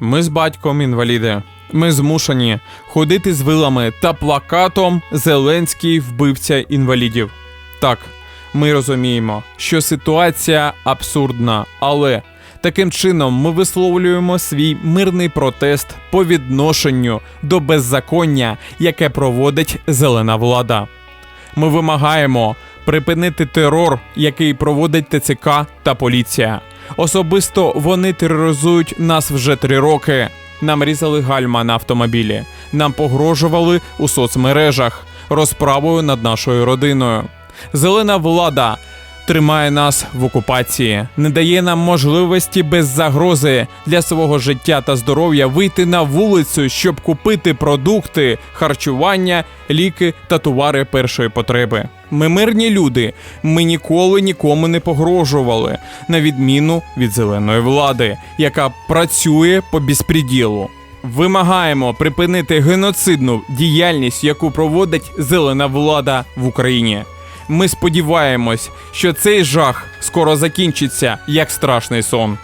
Ми з батьком інваліди. Ми змушені ходити з вилами та плакатом Зеленський вбивця інвалідів. Так, ми розуміємо, що ситуація абсурдна, але таким чином ми висловлюємо свій мирний протест по відношенню до беззаконня, яке проводить зелена влада. Ми вимагаємо припинити терор, який проводить ТЦК та поліція. Особисто вони тероризують нас вже три роки. Нам різали гальма на автомобілі, нам погрожували у соцмережах розправою над нашою родиною. Зелена влада тримає нас в окупації, не дає нам можливості без загрози для свого життя та здоров'я вийти на вулицю, щоб купити продукти, харчування, ліки та товари першої потреби. Ми мирні люди, ми ніколи нікому не погрожували, на відміну від зеленої влади, яка працює по безпреділу. Вимагаємо припинити геноцидну діяльність, яку проводить зелена влада в Україні. Ми сподіваємось, що цей жах скоро закінчиться як страшний сон.